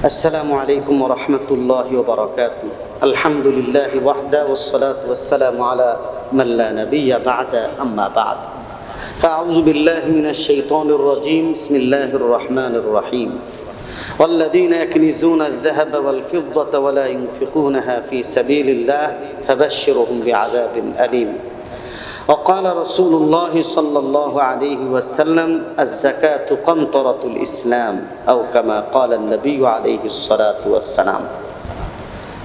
السلام عليكم ورحمة الله وبركاته. الحمد لله وحده والصلاة والسلام على من لا نبي بعد أما بعد. فأعوذ بالله من الشيطان الرجيم. بسم الله الرحمن الرحيم. والذين يكنزون الذهب والفضة ولا ينفقونها في سبيل الله فبشرهم بعذاب أليم. وقال رسول الله صلى الله عليه وسلم الزكاة قنطرة الإسلام أو كما قال النبي عليه الصلاة والسلام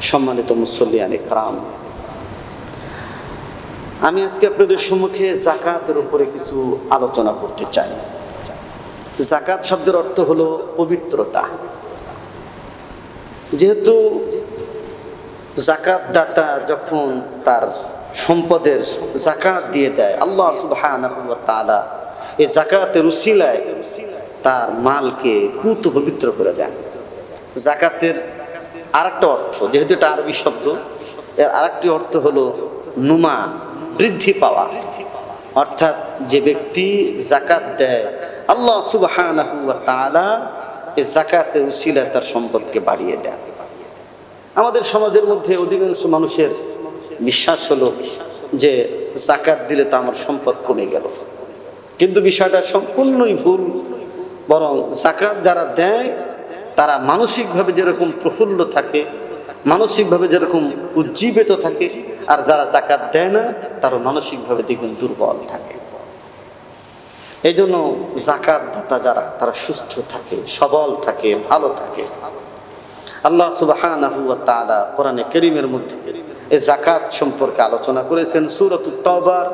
সম্মানিত মুসল্লিয়ান ইকরাম আমি আজকে আপনাদের সম্মুখে জাকাতের উপরে কিছু আলোচনা করতে চাই জাকাত শব্দের অর্থ হলো পবিত্রতা যেহেতু জাকাত দাতা যখন তার সম্পদের জাকাত দিয়ে দেয়। আল্লাহ তাআলা এই জাকাতের উসিলায় তার মালকে কুত পবিত্র করে দেন। জাকাতের আরেকটা অর্থ, যেহেতু এটা আরবি শব্দ, এর আরেকটি অর্থ হলো নুমা, বৃদ্ধি পাওয়া। অর্থাৎ যে ব্যক্তি জাকাত দেয়, আল্লাহ তাআলা এই জাকাতের উসিলায় তার সম্পদকে বাড়িয়ে দেন। আমাদের সমাজের মধ্যে অধিকাংশ মানুষের বিশ্বাস হলো যে জাকাত দিলে তো আমার সম্পদ কমে গেল। কিন্তু বিষয়টা সম্পূর্ণই ভুল, বরং জাকাত যারা দেয়, তারা মানসিকভাবে যেরকম প্রফুল্ল থাকে, মানসিকভাবে যেরকম উজ্জীবিত থাকে, আর যারা জাকাত দেয় না তারা মানসিকভাবে দেখবেন দুর্বল থাকে। এই জন্য জাকাত দাতা যারা, তারা সুস্থ থাকে, সবল থাকে, ভালো থাকে। আল্লাহ তাআলা কোরআনে কারীমের মধ্যে এই জাকাত সম্পর্কে আলোচনা করেছেন সূরাতুত তাওবার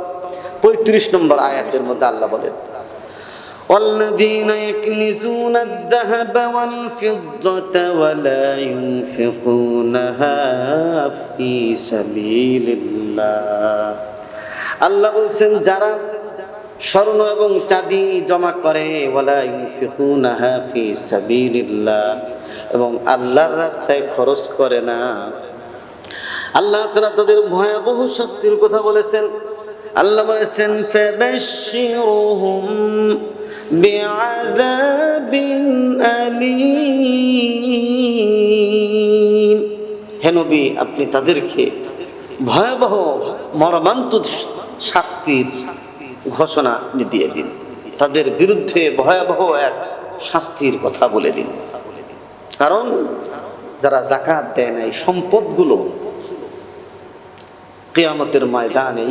35 নম্বর আয়াতের মধ্যে আল্লাহ বলেন والذين يكنزون الذهب والفضة ولا ينفقونها في سبيل الله আল্লাহ বলছেন যারা স্বর্ণ এবং চাঁদি জমা করে ওয়ালা ইউনফিকুনাহা ফি সাবিলিল্লাহ এবং আল্লাহর রাস্তায় খরচ করে না আল্লাহ তারা তাদের ভয়াবহ শাস্তির কথা বলেছেন। আল্লাহ বলেছেন, ফাবাশশিরুহুম আপনি তাদেরকে ভয়াবহ মর্মান্তুদ শাস্তির ঘোষণা দিয়ে দিন। তাদের বিরুদ্ধে ভয়াবহ এক শাস্তির কথা বলে দিন। কারণ যারা জাকাত দেয় না এই সম্পদগুলো কেয়ামতের ময়দানে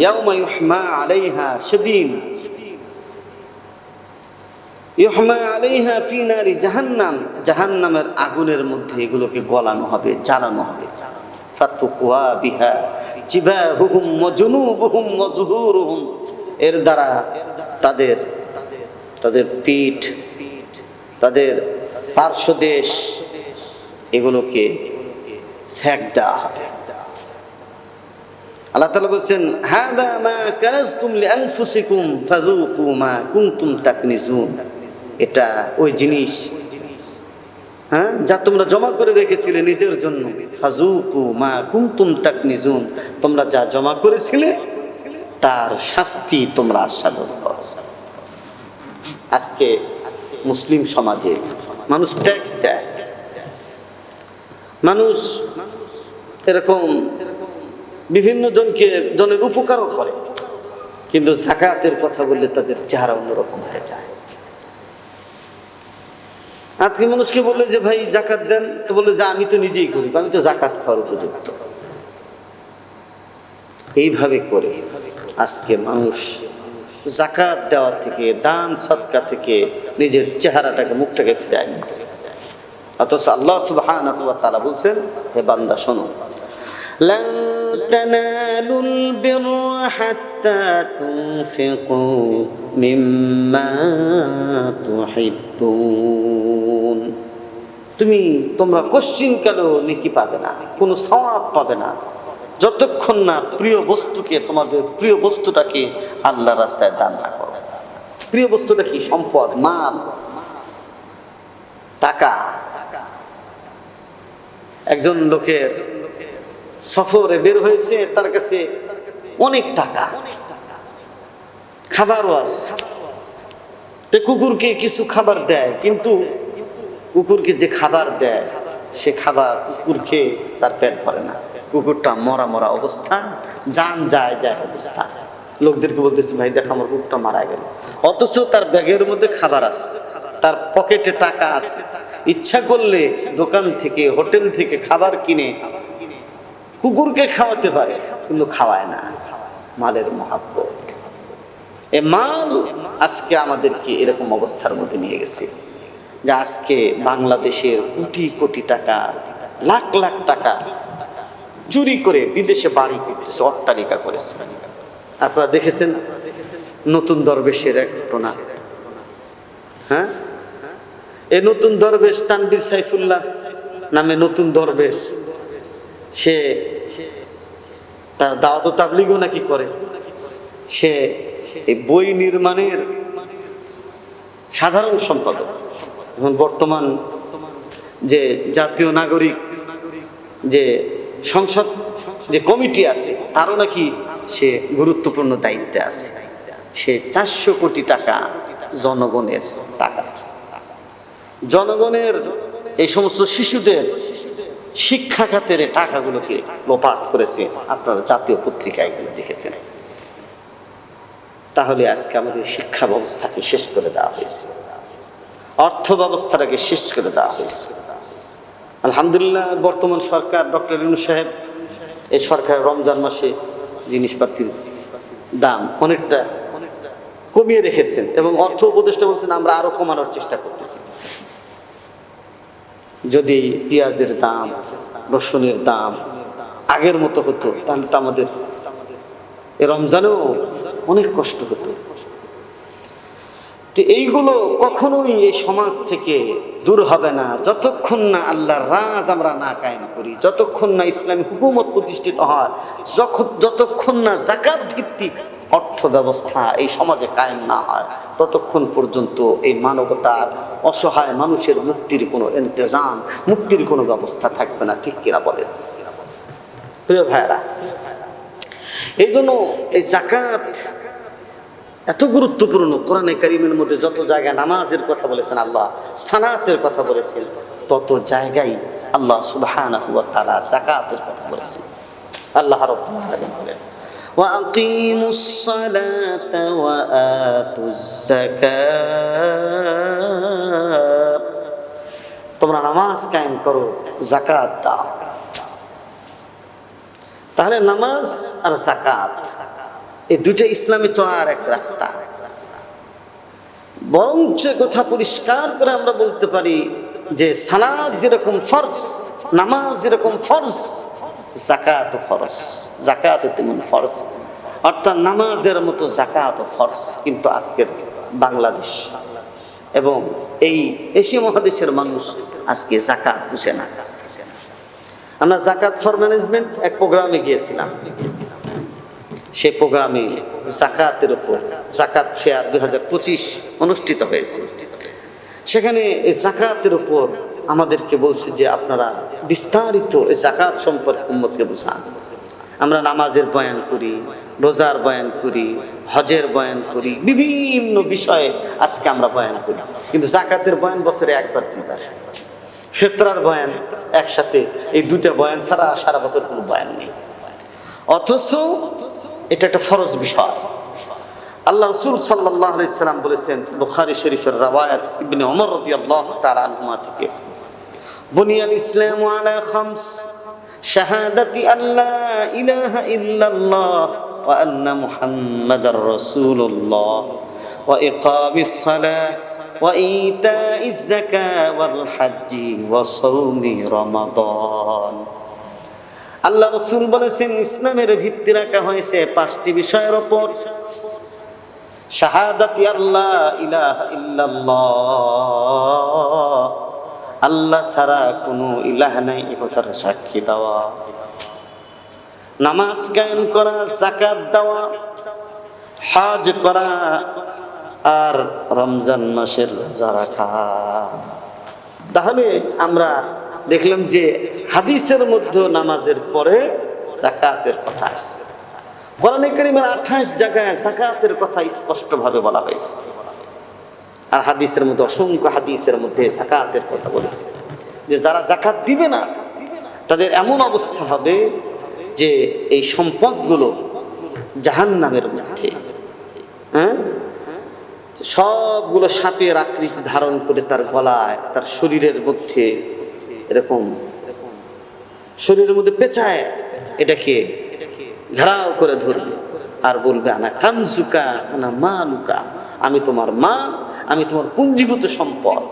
আলাইহা সেদিন জাহান্নাম। জাহান্নামের আগুনের মধ্যে এগুলোকে গলানো হবে, জ্বালানো হবে। এর দ্বারা তাদের তাদের পিঠ, তাদের পার্শ্বদেশ এগুলোকে স্যাক দেওয়া হবে। আল্লাহ তাআলা বলছেন, হাদা মা কানাজতুম লিআনফুসিকুম ফাযুকু মা কুনতুম তাকনিজুন। এটা ওই জিনিস হ্যাঁ যা তোমরা জমা করে রেখেছিলে নিজের জন্য। ফাজুকু মা কুনতুম তাকনিজুন। তোমরা যা জমা করেছিলে, তার শাস্তি তোমরা আস্বাদন করো। আজকে মুসলিম সমাজে মানুষ ট্যাক্স দেয়। মানুষ এরকম বিভিন্ন জনকে, জনের উপকারও করে। কিন্তু জাকাতের কথা বললে তাদের চেহারা অন্যরকম হয়ে যায়। আজকে মানুষকে বললে যে, ভাই, জাকাত দেন। তো বললে যে, আমি তো নিজেই করি, আমি তো জাকাত খাওয়ার উপযুক্ত। এইভাবে করে আজকে মানুষ জাকাত দেওয়া থেকে, দান সৎকা থেকে নিজের চেহারাটাকে, মুখটাকে ফিরায় নিয়েছে। অথচ আল্লাহ তাআলা বলছেন, হে বান্দা, শোনো। تنالوا البر حتى تنفقوا مما تحبون তুমি তোমরা কোশ্চিন কালেও নেকি পাবে না কোনো সওয়াব পাবে না যতক্ষণ না প্রিয় বস্তুকে তোমাদের প্রিয় বস্তুটাকে আল্লাহ রাস্তায় দান না করো প্রিয় বস্তুটা কি সম্পদ মাল টাকা একজন লোকের সফরে বের হয়েছে, তার কাছে অনেক টাকা। খাবারও আছে। তো কুকুরকে কিছু খাবার দেয়, কিন্তু কুকুরকে যে খাবার দেয়, সে খাবার কুকুর খেয়ে তার পেট ভরে না। কুকুরটা মরা মরা অবস্থা, যান যায় যায় অবস্থা। লোকদেরকে বলতেছে, ভাই, দেখো, আমার কুকুরটা মারা গেল। অথচ তার ব্যাগের মধ্যে খাবার আছে, তার পকেটে টাকা আছে। ইচ্ছা করলে দোকান থেকে, হোটেল থেকে খাবার কিনে কুকুরকে খাওয়াতে পারে, কিন্তু খাওয়ায় না। মালের মহাব্বত। এ মাল আজকে আমাদেরকে এরকম অবস্থার মধ্যে নিয়ে গেছে, যে আজকে বাংলাদেশের কোটি কোটি টাকা, লাখ লাখ টাকা চুরি করে বিদেশে বাড়ি করতেছে, অট্টালিকা করেছে। আপনারা দেখেছেন? নতুন দরবেশের এক ঘটনা। হ্যাঁ? এ নতুন দরবেশ তানবির সাইফুল্লাহ নামে নতুন দরবেশ। সে তার দাওয়াত তাবলিগও নাকি করে। সে বই নির্মাণের সাধারণ সম্পাদক। এখন বর্তমান যে জাতীয় নাগরিক, যে সংসদ, যে কমিটি আছে, তারও নাকি সে গুরুত্বপূর্ণ দায়িত্বে আছে। সে চারশো কোটি টাকা জনগণের টাকা। জনগণের এই সমস্ত শিশুদের শিক্ষা খাতের টাকাগুলোকে লোপাট করেছে আপনারা জাতীয় পত্রিকায় এগুলো দেখেছেন। তাহলে আজকে আমাদের শিক্ষা ব্যবস্থাকে শেষ করে দেওয়া হয়েছে। অর্থ ব্যবস্থাটাকে শেষ করে দেওয়া হয়েছে। আলহামদুলিল্লাহ, বর্তমান সরকার ডক্টর ইনু সাহেব, এই সরকার রমজান মাসে জিনিসপাতির দাম অনেকটা কমিয়ে রেখেছেন এবং অর্থ উপদেষ্টা বলছেন, আমরা আরও কমানোর চেষ্টা করতেছি। যদি পেঁয়াজের দাম, রসুনের দাম আগের মতো হতো, তাহলে তো আমাদের রমজানেও অনেক কষ্ট হতো। তো এইগুলো কখনোই এই সমাজ থেকে দূর হবে না। যতক্ষণ না আল্লাহর রাজ আমরা না কায়েম করি, যতক্ষণ না ইসলামী হুকুমত প্রতিষ্ঠিত হয় যখন- যতক্ষণ না জাকাত ভিত্তিক অর্থ ব্যবস্থা এই সমাজে কায়েম না হয়, ততক্ষণ পর্যন্ত এই মানবতার অসহায় মানুষের মুক্তির কোনো ইন্তজাম, মুক্তির কোনো ব্যবস্থা থাকবে না, ঠিক কিনা বলেন? প্রিয় ভাইরা এই জন্য এই জাকাত এত গুরুত্বপূর্ণ। কোরআনে কারিমের মধ্যে যত জায়গায় নামাজের কথা বলেছেন আল্লাহ সানাতের কথা বলেছেন, তত জায়গায় আল্লাহ সুবহানাহু ওয়া তাআলা যাকাতের কথা বলেছেন। আল্লাহ রাব্বুল বলেন وأقيموا الصلاة وآتوا الزكاة তোমরা নামাজ কায়েম করো জাকাত দাও তাহলে নামাজ আর জাকাত এই দুটো ইসলামে চলার এক রাস্তা বরঞ্চ কথা পরিষ্কার করে আমরা বলতে পারি যে সালাদ যেরকম ফরজ নামাজ যেরকম ফরজ জাকাত ফরজ। জাকাত তেমন ফরজ। অর্থাৎ নামাজের মতো জাকাত ফরজ কিন্তু আজকের বাংলাদেশ। এবং এই এশিয়া মহাদেশের মানুষ আজকে জাকাত বুঝে না। আমরা জাকাত ফর ম্যানেজমেন্ট এক প্রোগ্রামে গিয়েছিলাম। সেই প্রোগ্রামে জাকাতের উপর জাকাত ফেয়ার দুই হাজার পঁচিশ অনুষ্ঠিত হয়েছে। সেখানে এই জাকাতের উপর আমাদেরকে বলছে যে আপনারা বিস্তারিত জাকাত সম্পর্কে উম্মতকে বুঝান। আমরা নামাজের বয়ান করি, রোজার বয়ান করি, হজের বয়ান করি, বিভিন্ন বিষয়ে আজকে আমরা বয়ান করি। কিন্তু জাকাতের বয়ান বছরে একবার, দুইবার। ফেতরার বয়ান একসাথে, এই দুইটা বয়ান ছাড়া সারা বছর কোনো বয়ান নেই। অথচ এটা একটা ফরজ বিষয়। আল্লাহ রসুল সাল্লাহ সাল্লাম বলেছেন, বুখারি শরীফের রাওয়ায়াত ইবনে ওমর রাদিয়াল্লাহু তাআলা আনহুমা থেকে। বুনিয়াল ইসলামু আলা খামস শাহাদাতি আল্লা ইলাহা ইল্লাল্লাহ ওয়া আন্না মুহাম্মাদার রাসূলুল্লাহ وإقام الصلاة وإيتاء الزكاة والحج وصوم رمضان আল্লাহ রসুল বলেছেন ইসলামের ভিত্তি রাখা হয়েছে পাঁচটি বিষয়ের ওপর শাহাদাতি আল্লাহ ইলাহা ইল্লাল্লাহ আল্লাহ ছাড়া কোনো ইলাহ নাই, এ কথার সাক্ষী দেওয়া। নামাজ কায়েম করা জাকাত দেওয়া, হাজ করা আর রমজান মাসের রোজা রাখা। তাহলে আমরা দেখলাম যে হাদিসের মধ্যে নামাজের পরে জাকাতের কথা আসছে। কোরআনে কারিমের আঠাশ জায়গায় জাকাতের কথা স্পষ্টভাবে বলা হয়েছে। আর হাদিসের মধ্যে, অসংখ্য হাদিসের মধ্যে জাকাতের কথা বলেছে। যে যারা জাকাত দিবে না, তাদের এমন অবস্থা হবে যে এই সম্পদগুলো জাহান্নামের মধ্যে। হ্যাঁ? সবগুলো সাপের আকৃতি ধারণ করে তার গলায়, তার শরীরের মধ্যে এরকম, শরীরের মধ্যে পেঁচায়, এটাকে ঘেরাও করে ধরবে। আর বলবে, আনা কানজুকা, আনা মালুকা, আমি তোমার মাল আমি তোমার পুঞ্জীভূত সম্পদ।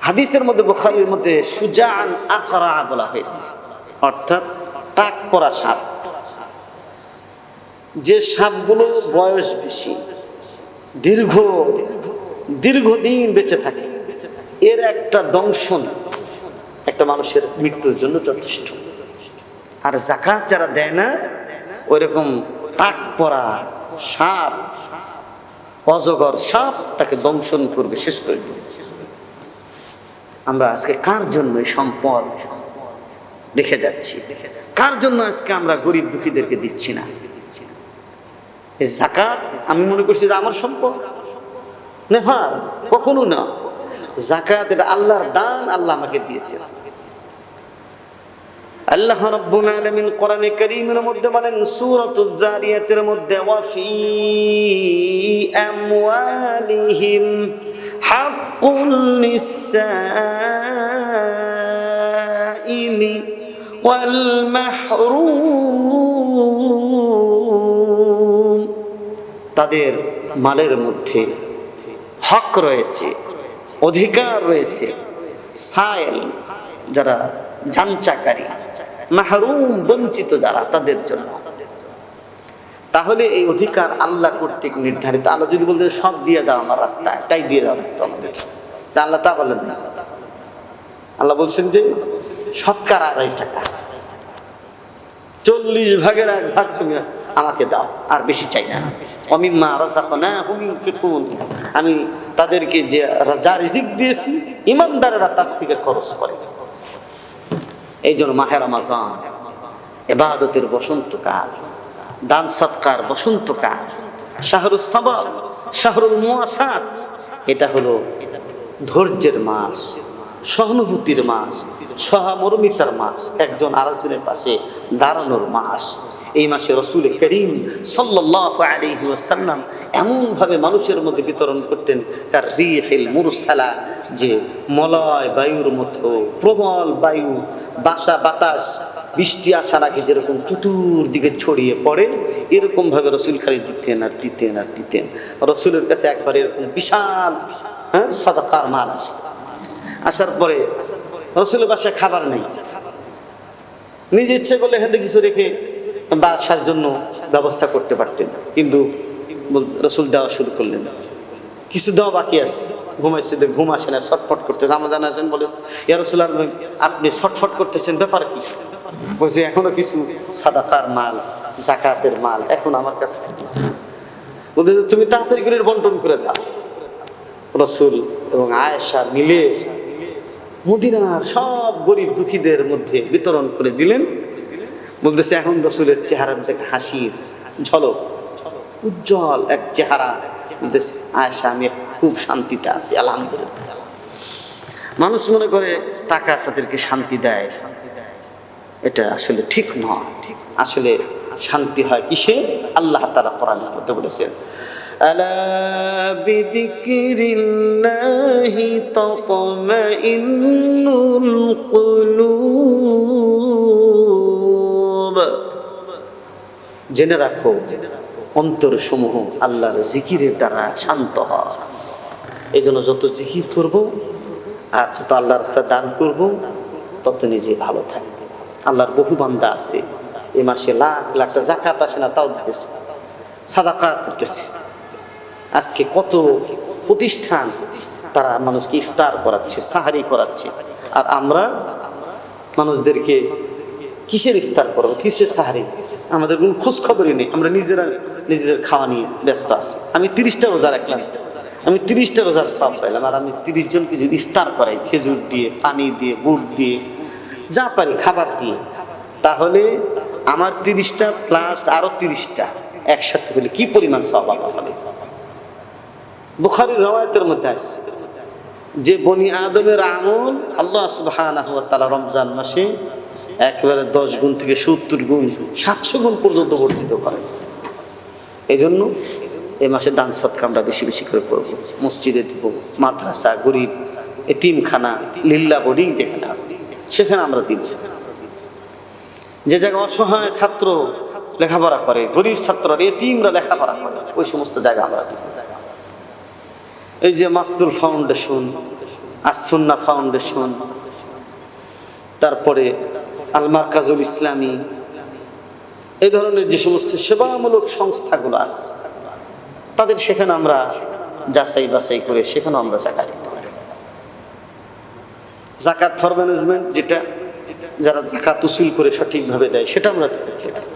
হাদিসের মধ্যে, বোখারির মধ্যে সুজান আকরা বলা হয়েছে। অর্থাৎ টাক পরা সাপ। যে সাপগুলো বয়স বেশি, দীর্ঘ দীর্ঘদিন বেঁচে থাকে, এর একটা দংশন একটা মানুষের মৃত্যুর জন্য যথেষ্ট। আর জাকাত যারা দেয় না, ওইরকম টাক পরা সাপ অজগর সাপ তাকে দংশন করবে, শেষ করে দিবে। আমরা আজকে কার জন্য সম্পদ রেখে যাচ্ছি? কার জন্য আজকে আমরা গরিব দুঃখীদেরকে দিচ্ছি না? জাকাত, আমি মনে করছি যে আমার সম্পদ। নেভার কখনো না। জাকাত এটা আল্লাহর দান, আল্লাহ আমাকে দিয়েছেন। আল্লাহ রাব্বুল আলামিন কোরআনে কারীমের মধ্যে বলেন, সূরাতুজ জারিয়াতের মধ্যে, ওয়াফি আমওয়ালিহিম হাক্কুল লিসাইলি ওয়াল মাহরুম। তাদের মালের মধ্যে হক রয়েছে, অধিকার রয়েছে সায়েল যারা যাঞ্চাকারী। মাহরুম বঞ্চিত যারা তাদের জন্য। তাহলে এই অধিকার আল্লাহ কর্তৃক নির্ধারিত। আল্লাহ যদি বলতে সব দিয়ে দাও আমার রাস্তায়, তাই দিয়ে দাও তো আমাদের। তা আল্লাহ তা বলেন না। আল্লাহ বলছেন যে সৎকার আড়াই টাকা। চল্লিশ ভাগের এক ভাগ তুমি আমাকে দাও, আর বেশি চাই না। অমিম্মা রাজাকনা হুমিন ফিকুন আমি তাদেরকে যে যা রিজিক দিয়েছি, ইমানদারেরা তার থেকে খরচ করে। এই জন্য মাহের আমাজন এবাদতের বসন্তকাল, দান সৎকার বসন্তকাল শাহরুল সবর, শাহরুল মুয়াসাত, এটা হলো ধৈর্যের মাস, সহানুভূতির মাস, সহামর্মিতার মাস, একজন আরেকজনের পাশে দাঁড়ানোর মাস। এই মাসে রসুল করিম ওয়াসাল্লাম এমনভাবে মানুষের মধ্যে বিতরণ করতেন তার রিহিল মুরসালা, যে মলয় বায়ুর মতো প্রবল বায়ু বাসা, বাতাস, বৃষ্টি আসার আগে যেরকম চতুর্দিকে ছড়িয়ে পড়ে, এরকমভাবে রসুল খালি দিতেন আর দিতেন আর দিতেন। রসুলের কাছে একবার এরকম বিশাল হ্যাঁ সাদাকার মাল আসে। আসার পরে রসুলের বাসায় খাবার নেই। নিজে ইচ্ছে করলে হেঁদে কিছু রেখে বাসার জন্য ব্যবস্থা করতে পারতেন। কিন্তু রসুল দেওয়া শুরু করলেন। কিছু দেওয়া বাকি আছে। ঘুমাইছে দেখ ঘুম আসে না, ছটফট করতেছে। আমার জানা আছেন বলে ইয়া রসুল আর আপনি ছটফট করতেছেন, ব্যাপার কি? বলছে, এখনও কিছু সাদাকার মাল জাকাতের মাল, এখন আমার কাছে তুমি তাড়াতাড়ি করে বন্টন করে দাও। রসুল এবং আয়েশা মিলে মদিনার সব গরিব দুঃখীদের মধ্যে বিতরণ করে দিলেন। বলতেছে, এখন রসুলের চেহারা হাসির ঝলক, উজ্জ্বল এক চেহারা। বলতেছে আয়সা আমি খুব শান্তিতে আছি, আলহামদুলিল্লাহ। মানুষ মনে করে টাকা তাদেরকে শান্তি দেয়। শান্তি দেয় এটা আসলে ঠিক নয়। ঠিক আসলে শান্তি হয় কিসে? আল্লাহ তালা কোরআন মধ্যে বলেছেন জেনে রাখো জেনে রাখো অন্তর সমূহ আল্লাহর জিকিরের দ্বারা শান্ত হয়। এই জন্য যত জিকির করব আর যত আল্লাহর রাস্তা দান করব, তত নিজে ভালো থাকবে। আল্লাহর বহু বান্দা আছে। এ মাসে লাখ লাখটা জাকাত আসে না, তাও দিতেছে। সাদাকা করতেছে। আজকে কত প্রতিষ্ঠান তারা মানুষকে ইফতার করাচ্ছে, সাহারি করাচ্ছে। আর আমরা মানুষদেরকে কিসের ইফতার করব? কিসের সাহারি? আমাদের কোনো খোঁজ খবরই নেই। আমরা নিজেরা নিজেদের খাওয়া নিয়ে ব্যস্ত আছি। আমি তিরিশটা রোজা রাখলাম আমি তিরিশটা রোজার সব পাইলাম আর আমি তিরিশ জনকে যদি ইফতার করাই, খেজুর দিয়ে, পানি দিয়ে, বুট দিয়ে, যা পারি খাবার দিয়ে, তাহলে আমার তিরিশটা প্লাস আরও তিরিশটা একসাথে হলে কি পরিমাণ সব আমার হবে? বুখারির রওয়ায়তের মধ্যে আসছে যে বনি আদমের আমল আল্লাহ তাআলা রমজান মাসে একেবারে দশ গুণ থেকে সত্তর গুণ, সাতশো গুণ পর্যন্ত বর্ধিত করে। এই জন্য এ মাসে দান সৎকা আমরা বেশি বেশি করে করব। মসজিদে দিব, মাদ্রাসা, গরিব, এতিমখানা, লিল্লা বোর্ডিং যেখানে আছে, সেখানে আমরা দিব। যে জায়গায় অসহায় ছাত্র লেখাপড়া করে, গরিব ছাত্ররা এতিমরা লেখাপড়া করে, ওই সমস্ত জায়গা আমরা দিব। এই যে মাস্তুল ফাউন্ডেশন আসুন্না ফাউন্ডেশন, তারপরে আল মার্কাজুল ইসলামী। এই ধরনের যে সমস্ত সেবামূলক সংস্থাগুলো আছে, তাদের সেখানে আমরা যাচাই বাছাই করে সেখানে আমরা জাকাত দিতে পারি। জাকাত ফর ম্যানেজমেন্ট যেটা, যারা জাকাত উসুল করে সঠিকভাবে দেয়, সেটা আমরা দিতে পারি।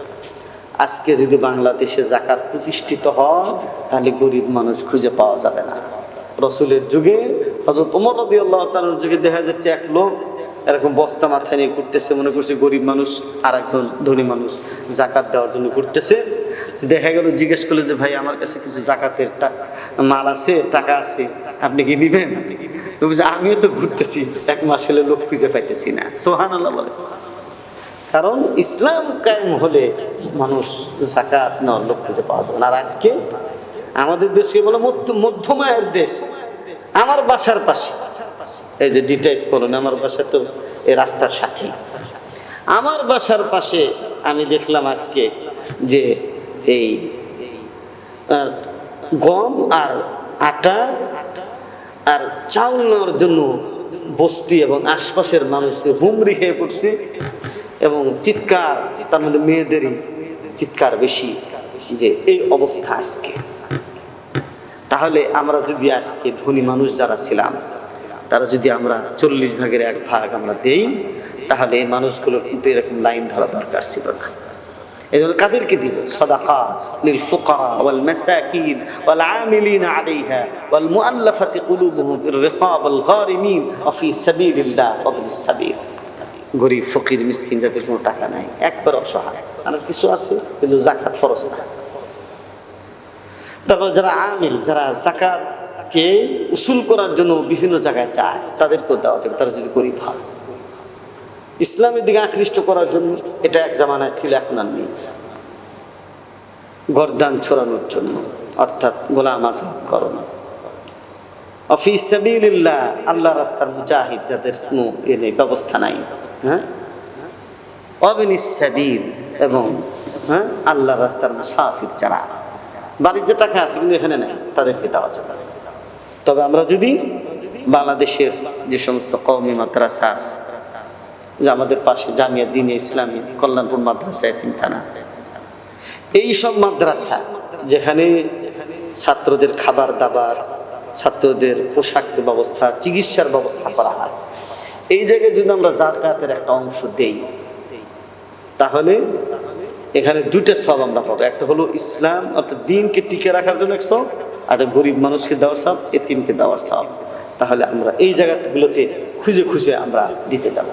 আজকে যদি বাংলাদেশে জাকাত প্রতিষ্ঠিত হয়, তাহলে গরিব মানুষ খুঁজে পাওয়া যাবে না। রসুলের যুগে হজরত উমর রদি আল্লাহ যুগে দেখা যাচ্ছে এক লোক এরকম বস্তা মাথায় নিয়ে ঘুরতেছে, মনে করছে গরিব মানুষ আর একজন ধনী মানুষ জাকাত দেওয়ার জন্য ঘুরতেছে। দেখা গেল, জিজ্ঞেস করল যে, ভাই, আমার কাছে কিছু জাকাতের মাল আছে, টাকা আছে, আপনি কি নিবেন? আমিও তো ঘুরতেছি, এক মাস হলে লোক খুঁজে পাইতেছি না। সোহান আল্লাহ বলে। কারণ ইসলাম কায়েম হলে মানুষ জাকাত নেওয়ার লোক খুঁজে পাওয়া যাবে আর আজকে আমাদের দেশকে বলে মধ্য- মধ্যমায়ের দেশ, আমার বাসার পাশে। এই যে ডিটাইপ করুন, আমার বাসা তো এই রাস্তার সাথে আমার বাসার পাশে আমি দেখলাম আজকে যে এই গম আর আটা আর চাউল নেওয়ার জন্য বস্তি এবং আশপাশের মানুষ হুমরি খেয়ে পড়ছে এবং চিৎকার, তার মধ্যে মেয়েদেরই চিৎকার বেশি যে এই অবস্থা আজকে। তাহলে আমরা যদি আজকে ধনী মানুষ যারা ছিলাম তারা যদি আমরা চল্লিশ ভাগের এক ভাগ আমরা দেই, তাহলে এই মানুষগুলোর কিন্তু এরকম লাইন ধরা দরকার ছিল না। এই জন্য কাদেরকে দিব? সদাকা লিল ফুকারা ওয়াল মাসাকিন ওয়াল আমিলিন আলাইহা ওয়াল মুআল্লাফাতি কুলুবুহুম ফির রিকাব আল গারিমিন ওয়া ফি সাবিলিল্লাহ ওয়া বিস সাবিল। গরিব, ফকির, মিসকিন যাদের কোনো টাকা নাই একবার অসহায়। আর কিছু আছে, কিন্তু জাকাত ফরজ না। তারপর যারা আমিল, যারা জাকাতকে উসুল করার জন্য বিভিন্ন জায়গায় চায় তাদেরকেও দেওয়া যাবে, তারা যদি গরিব হয়। ইসলামের দিকে আকৃষ্ট করার জন্য এটা এক জামানায় ছিল, এখন আর নেই। গরদান ছড়ানোর জন্য, অর্থাৎ গোলাম আজাদ করণ অফিস সাবিল্লাহ আল্লাহ রাস্তার মুজাহিদ যাদের কোনো এ নেই, ব্যবস্থা নাই। হ্যাঁ? অবিনিস সাবিল এবং হ্যাঁ আল্লাহ রাস্তার মুসাফির যারা। বাড়িতে টাকা আছে, কিন্তু এখানে নেই, তাদেরকে দেওয়া যাবে। তবে আমরা যদি বাংলাদেশের যে সমস্ত কওমি মাদ্রাসা আছে, যে আমাদের পাশে জামিয়া দিন ইসলামী কল্যাণপুর মাদ্রাসা, এতিমখানা, এই সব মাদ্রাসা যেখানে ছাত্রদের খাবার দাবার, ছাত্রদের পোশাকের ব্যবস্থা, চিকিৎসার ব্যবস্থা করা হয়, এই জায়গায় যদি আমরা জাকাতের একটা অংশ দেই, তাহলে এখানে দুইটা সব আমরা পাবো। একটা হলো ইসলাম, অর্থাৎ দিনকে টিকে রাখার জন্য এক সব আর গরিব মানুষকে দেওয়ার সব এতিমকে দেওয়ার সব তাহলে আমরা এই জায়গাগুলোতে খুঁজে খুঁজে আমরা দিতে যাব।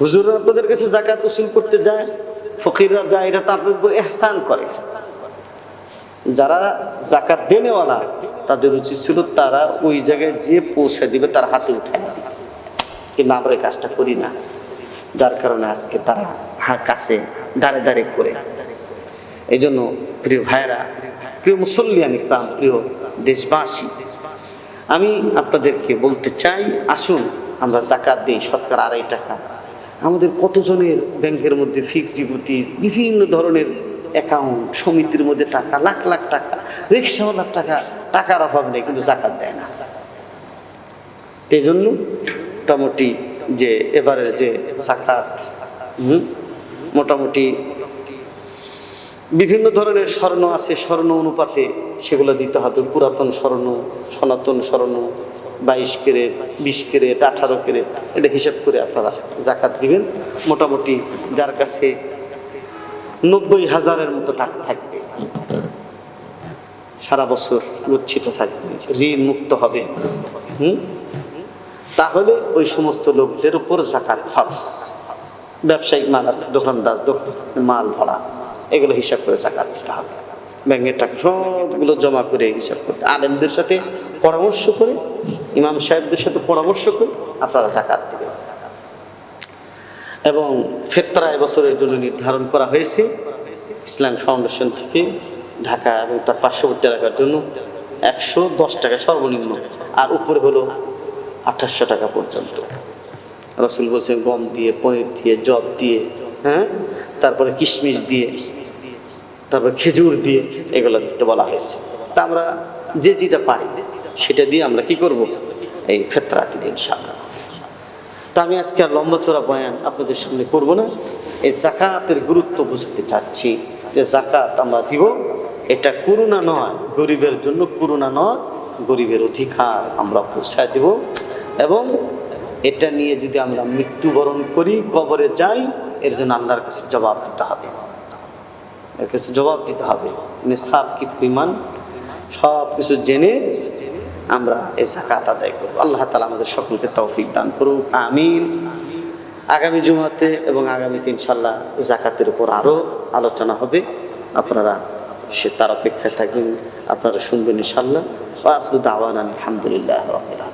হুজুররা আপনাদের কাছে জাকাত উসুল করতে যায়, ফকিররা যায় এটা তো আপনার উপর এহসান করে। যারা জাকাত দেনেওয়ালা, তাদের উচিত ছিল তারা ওই জায়গায় যে পৌঁছে দিবে, তার হাতে উঠায় দিবে। কিন্তু আমরা এই কাজটা করি না। যার কারণে আজকে তারা হা কাছে দাঁড়ে দাঁড়ে করে। এই জন্য প্রিয় ভাইয়েরা প্রিয় মুসল্লিয়ান ইকরাম প্রিয় দেশবাসী, আমি আপনাদেরকে বলতে চাই, আসুন আমরা জাকাত দিই সরকার আড়াই টাকা। আমাদের কতজনের ব্যাংকের মধ্যে ফিক্সড ডিপোজিট বিভিন্ন ধরনের অ্যাকাউন্ট সমিতির মধ্যে টাকা, লাখ লাখ টাকা, রিক্সাওয়ালার টাকা, টাকার অভাব নেই, কিন্তু জাকাত দেয় না। এই জন্য মোটামুটি যে এবারের যে জাকাত মোটামুটি বিভিন্ন ধরনের স্বর্ণ আছে, স্বর্ণ অনুপাতে সেগুলো দিতে হবে। পুরাতন স্বর্ণ, সনাতন স্বর্ণ, বাইশ কেরেট বিশ কেরেট আঠারো কেরেট এটা হিসাব করে আপনারা জাকাত দিবেন। মোটামুটি যার কাছে নব্বই হাজারের মতো টাকা থাকবে, সারা বছর গচ্ছিত থাকবে, ঋণ মুক্ত হবে। হুম? তাহলে ওই সমস্ত লোকদের উপর জাকাত ফার্স ব্যবসায়িক মাল আছে, দোকানদার দোকান মাল ভরা। এগুলো হিসাব করে জাকাত দিতে হবে। ব্যাংকের টাকা সবগুলো জমা করে হিসাব করতে আলেমদের সাথে পরামর্শ করে, ইমাম সাহেবদের সাথে পরামর্শ করে আপনারা জাকাত দেবেন। এবং ফেতরা এবছরের জন্য নির্ধারণ করা হয়েছে। ইসলাম ফাউন্ডেশন থেকে ঢাকা এবং তার পার্শ্ববর্তী এলাকার জন্য একশো দশ টাকা সর্বনিম্ন। আর উপরে হলো আঠাশশো টাকা পর্যন্ত। রসুল বলছেন, গম দিয়ে, পনির দিয়ে জব দিয়ে হ্যাঁ? তারপরে কিশমিশ দিয়ে তারপরে খেজুর দিয়ে এগুলো দিতে বলা হয়েছে। তা আমরা যে যেটা পারি, সেটা দিয়ে আমরা কি করব? এই ফেতরা দিলে ইনশাআল্লাহ। তা আমি আজকে আর লম্বা চড়া বয়ান আপনাদের সামনে করব না। এই জাকাতের গুরুত্ব বুঝাতে চাচ্ছি যে জাকাত আমরা দিব। এটা করুণা নয়, গরিবের জন্য করুণা নয়, গরিবের অধিকার আমরা পৌঁছায় দেব। এবং এটা নিয়ে যদি আমরা মৃত্যুবরণ করি, কবরে যাই, এর জন্য আল্লাহর কাছে জবাব দিতে হবে। কাছে জবাব দিতে হবে। নিসাব কি পরিমাণ? সব কিছু জেনে আমরা এই জাকাত আদায় করব। আল্লাহ তালা আমাদের সকলকে তৌফিক দান করুক, আমিন। আগামী জুমাতে এবং আগামীতে ইনশাল্লাহ জাকাতের উপর আরও আলোচনা হবে। আপনারা সে তার অপেক্ষায় থাকবেন, আপনারা শুনবেন ইনশাল্লাহ আলহামদুলিল্লাহ রবিল্লা